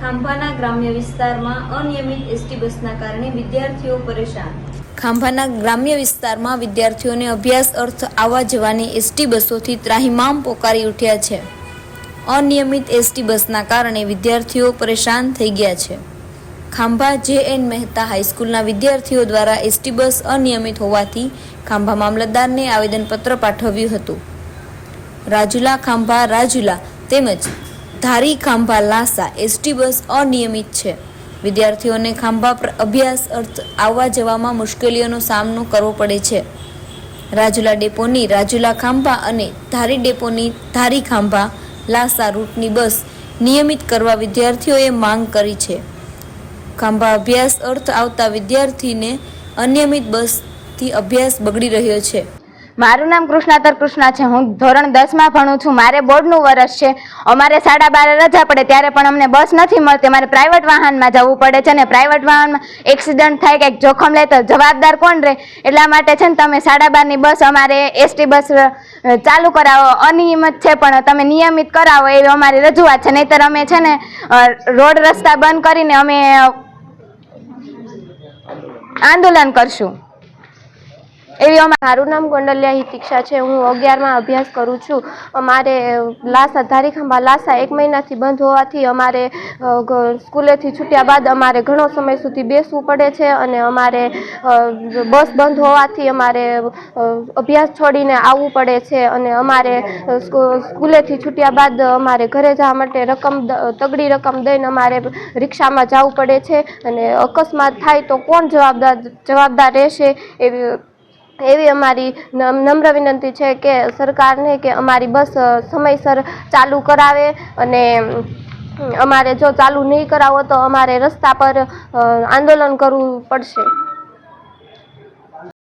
ખાંભાના ગ્રામ્ય વિસ્તારમાં અનિયમિત એસટી બસના કારણે વિદ્યાર્થીઓ પરેશાન. ખાંભાના ગ્રામ્ય વિસ્તારમાં વિદ્યાર્થીઓને અભ્યાસ અર્થ આવવા જવાની એસટી બસોથી ત્રાહિમામ પોકારી ઉઠ્યા છે. અનિયમિત એસટી બસના કારણે વિદ્યાર્થીઓ પરેશાન થઈ ગયા છે. ખાંભા જે એન મહેતા હાઈસ્કૂલના વિદ્યાર્થીઓ દ્વારા એસટી બસ અનિયમિત હોવાથી ખાંભા મામલતદારને આવેદનપત્ર પાઠવ્યું હતું. રાજુલા ખાંભા રાજુલા તેમજ ધારી ખાંભા લાસા, એસટી બસ અનિયમિત છે. વિદ્યાર્થીઓને ખાંભા પર અભ્યાસ અર્થ આવવા જવામાં મુશ્કેલીઓનો સામનો કરવો પડે છે. રાજુલા ડેપોની રાજુલા ખાંભા અને ધારી ડેપોની ધારી ખાંભા લાસા રૂટની બસ નિયમિત કરવા વિદ્યાર્થીઓએ માંગ કરી છે. ખાંભા અભ્યાસ અર્થ આવતા વિદ્યાર્થીને અનિયમિત બસથી અભ્યાસ બગડી રહ્યો છે. મારું નામ કૃષ્ણાતર કૃષ્ણા છે. હું ધોરણ દસમાં ભણું છું. મારે બોર્ડનું વરસ છે. અમારે સાડા બાર રજા પડે ત્યારે પણ અમને બસ નથી મળતી. મારે પ્રાઇવેટ વાહનમાં જવું પડે છે ને પ્રાઇવેટ વાહનમાં એક્સિડન્ટ થાય કંઈક જોખમ લે તો જવાબદાર કોણ રહે? એટલા માટે છે ને તમે સાડા બારની બસ અમારે એસટી બસ ચાલુ કરાવો. અનિયમિત છે પણ તમે નિયમિત કરાવો એવી અમારી રજૂઆત છે. નહીંતર અમે છે ને રોડ રસ્તા બંધ કરીને અમે આંદોલન કરશું. એવી અમારી મારું નામ ગોંડલિયા હિતિક્ષા છે. હું અગિયારમાં અભ્યાસ કરું છું. અમારે લાસા ધારીખંભા લાસા એક મહિનાથી બંધ હોવાથી અમારે સ્કૂલેથી છૂટ્યા બાદ અમારે ઘણો સમય સુધી બેસવું પડે છે અને અમારે બસ બંધ હોવાથી અમારે અભ્યાસ છોડીને આવવું પડે છે અને અમારે સ્કૂ- સ્કૂલેથી છૂટ્યા બાદ અમારે ઘરે જવા માટે રકમ તગડી રકમ દઈને અમારે રિક્ષામાં જવું પડે છે અને અકસ્માત થાય તો કોણ જવાબદાર જવાબદાર રહેશે એવી એવી અમારી નમ- નમ્ર વિનંતી છે કે સરકારને કે અમારી બસ સમયસર ચાલુ કરાવે અને અમારે જો ચાલુ નહીં કરાવો તો અમારે રસ્તા પર આંદોલન કરવું પડશે.